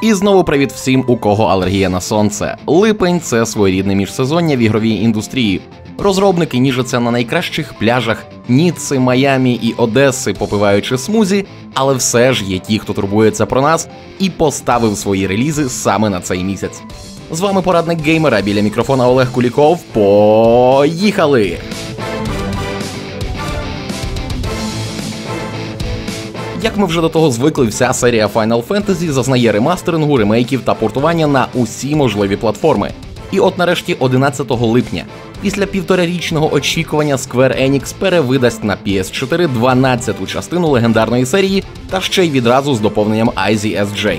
І знову привіт всім, у кого алергія на сонце. Липень це своєрідне міжсезоння в ігровій індустрії. Розробники ніжаться на найкращих пляжах Ніцци, Майамі і Одеси, попиваючи смузі, але все ж є ті, хто турбується про нас і поставив свої релізи саме на цей місяць. З вами порадник геймера біля мікрофона Олег Куліков. Поїхали! Як ми вже до того звикли, вся серія Final Fantasy зазнає ремастерингу, ремейків та портування на усі можливі платформи. І от нарешті 11 липня, після півторарічного очікування Square Enix перевидасть на PS4 12-ту частину легендарної серії та ще й відразу з доповненням IZSJ.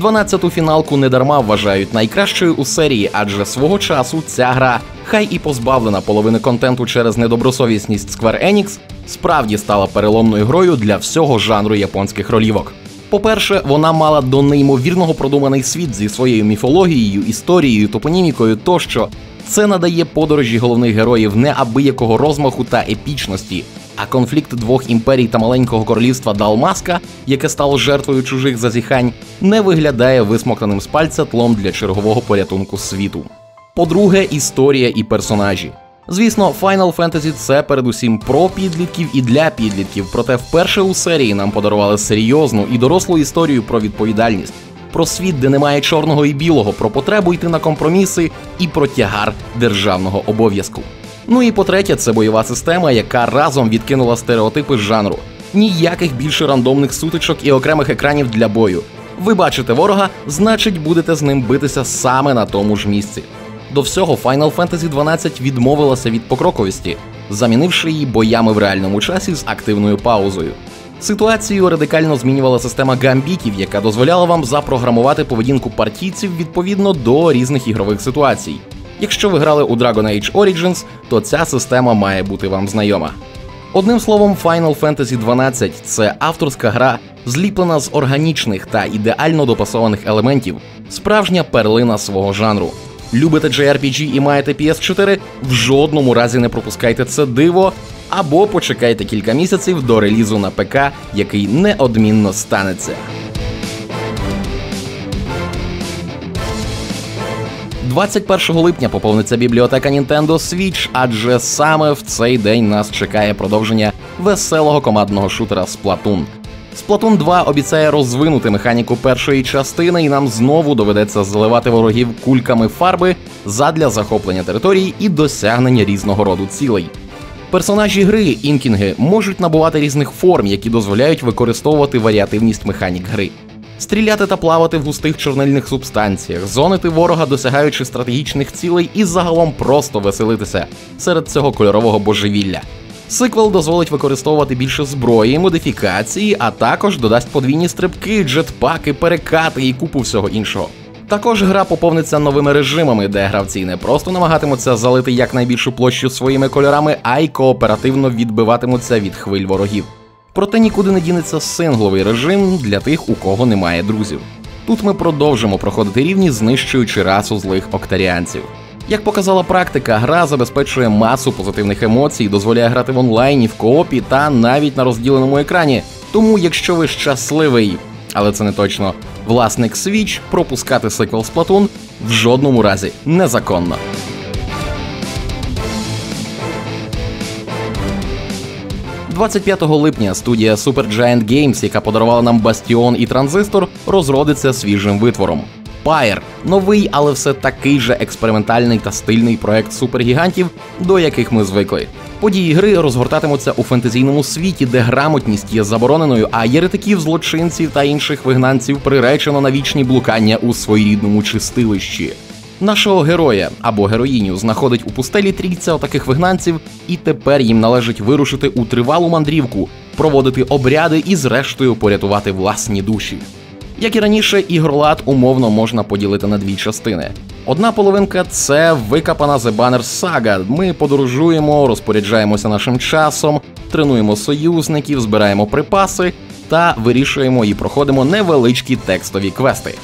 12-ту фіналку недарма вважають найкращою у серії, адже свого часу ця гра, хай і позбавлена половини контенту через недобросовісність Square Enix, справді стала переломною грою для всього жанру японських ролівок. По-перше, вона мала до неймовірного продуманий світ зі своєю міфологією, історією, топонімікою тощо. Це надає подорожі головних героїв неабиякого розмаху та епічності. А конфлікт двох імперій та маленького королівства Далмаска, яке стало жертвою чужих зазіхань, не виглядає висмоктаним з пальця тлом для чергового порятунку світу. По-друге, історія і персонажі. Звісно, Final Fantasy це передусім про підлітків і для підлітків, проте вперше у серії нам подарували серйозну і дорослу історію про відповідальність, про світ, де немає чорного і білого, про потребу йти на компроміси і про тягар державного обов'язку. Ну і по-третє, це бойова система, яка разом відкинула стереотипи жанру. Ніяких більше рандомних сутичок і окремих екранів для бою. Ви бачите ворога, значить будете з ним битися саме на тому ж місці. До всього Final Fantasy 12 відмовилася від покроковості, замінивши її боями в реальному часі з активною паузою. Ситуацію радикально змінювала система гамбітів, яка дозволяла вам запрограмувати поведінку партійців відповідно до різних ігрових ситуацій. Якщо ви грали у Dragon Age Origins, то ця система має бути вам знайома. Одним словом, Final Fantasy 12 це авторська гра, зліплена з органічних та ідеально допасованих елементів, справжня перлина свого жанру. Любите JRPG і маєте PS4, в жодному разі не пропускайте це диво, або почекайте кілька місяців до релізу на ПК, який неодмінно станеться. 21 липня поповниться бібліотека Nintendo Switch, адже саме в цей день нас чекає продовження веселого командного шутера Splatoon. Splatoon 2 обіцяє розвинути механіку першої частини, і нам знову доведеться заливати ворогів кульками фарби задля захоплення територій і досягнення різного роду цілей. Персонажі гри інкінги можуть набувати різних форм, які дозволяють використовувати варіативність механік гри. Стріляти та плавати в густих чорнильних субстанціях, зонити ворога, досягаючи стратегічних цілей, і загалом просто веселитися серед цього кольорового божевілля. Сиквел дозволить використовувати більше зброї, модифікації, а також додасть подвійні стрибки, джетпаки, перекати і купу всього іншого. Також гра поповниться новими режимами, де гравці не просто намагатимуться залити якнайбільшу площу своїми кольорами, а й кооперативно відбиватимуться від хвиль ворогів. Проте нікуди не дінеться сингловий режим для тих, у кого немає друзів. Тут ми продовжимо проходити рівні, знищуючи расу злих октаріанців. Як показала практика, гра забезпечує масу позитивних емоцій, дозволяє грати в онлайні, в коопі та навіть на розділеному екрані. Тому, якщо ви щасливий, але це не точно, власник Switch, пропускати сиквел Splatoon в жодному разі незаконно. «25 липня студія Supergiant Games, яка подарувала нам Бастіон і Транзистор, розродиться свіжим витвором. Pyre – новий, але все такий же експериментальний та стильний проект супергігантів, до яких ми звикли. Події гри розгортатимуться у фентезійному світі, де грамотність є забороненою, а єретиків, злочинців та інших вигнанців приречено на вічні блукання у своєрідному чистилищі. Нашого героя або героїню знаходить у пустелі трійця отаких вигнанців, і тепер їм належить вирушити у тривалу мандрівку, проводити обряди і, зрештою, порятувати власні душі. Як і раніше, ігролад умовно можна поділити на дві частини. Одна половинка це викопана The Banner Saga. Ми подорожуємо, розпоряджаємося нашим часом, тренуємо союзників, збираємо припаси та вирішуємо і проходимо невеличкі текстові квести.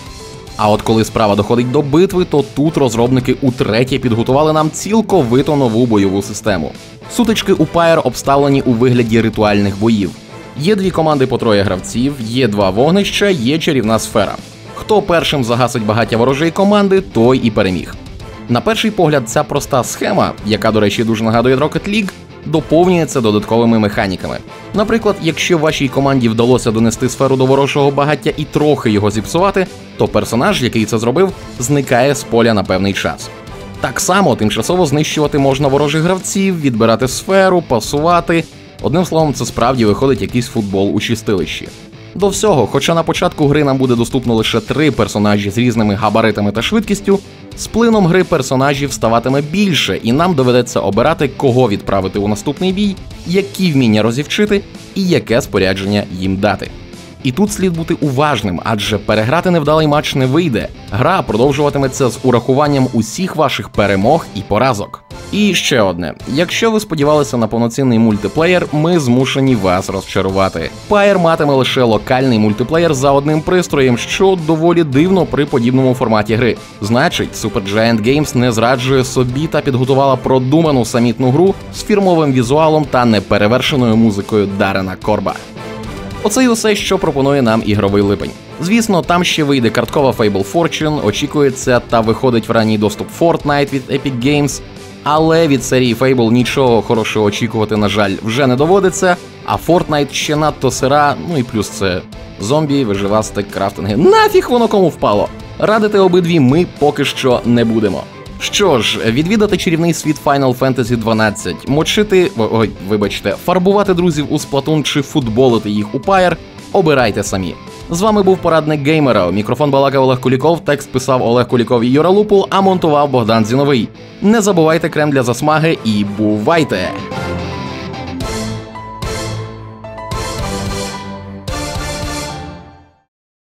А от коли справа доходить до битви, то тут розробники утретє підготували нам цілковито нову бойову систему. Сутички у Pyre обставлені у вигляді ритуальних боїв. Є дві команди по троє гравців, є два вогнища, є чарівна сфера. Хто першим загасить багаття ворожої команди, той і переміг. На перший погляд, ця проста схема, яка, до речі, дуже нагадує Rocket League, доповнюється додатковими механіками. Наприклад, якщо вашій команді вдалося донести сферу до ворожого багаття і трохи його зіпсувати, то персонаж, який це зробив, зникає з поля на певний час. Так само тимчасово знищувати можна ворожих гравців, відбирати сферу, пасувати. Одним словом, це справді виходить якийсь футбол у чистилищі. До всього, хоча на початку гри нам буде доступно лише три персонажі з різними габаритами та швидкістю, з плином гри персонажів ставатиме більше, і нам доведеться обирати, кого відправити у наступний бій, які вміння розівчити і яке спорядження їм дати. І тут слід бути уважним, адже переграти невдалий матч не вийде. Гра продовжуватиметься з урахуванням усіх ваших перемог і поразок. І ще одне: якщо ви сподівалися на повноцінний мультиплеєр, ми змушені вас розчарувати. Пайер матиме лише локальний мультиплеєр за одним пристроєм, що доволі дивно при подібному форматі гри. Значить, Supergiant Games не зраджує собі та підготувала продуману самітну гру з фірмовим візуалом та неперевершеною музикою Дарена Корба. Оце й усе, що пропонує нам ігровий липень. Звісно, там ще вийде карткова Fable Fortune, очікується та виходить в ранній доступ Fortnite від Epic Games, але від серії Fable нічого хорошого очікувати, на жаль, вже не доводиться. А Fortnite ще надто сира, ну і плюс це зомбі, виживастик, крафтинги. Нафіг воно кому впало. Радити обидві ми поки що не будемо. Що ж, відвідати чарівний світ Final Fantasy 12, мочити, ой, вибачте, фарбувати друзів у сплатун чи футболити їх у Pyre, обирайте самі. З вами був порадник геймера. Мікрофон балакав Олег Куліков, текст писав Олег Куліков і Юра Лупул, а монтував Богдан Зіновий. Не забувайте крем для засмаги і бувайте!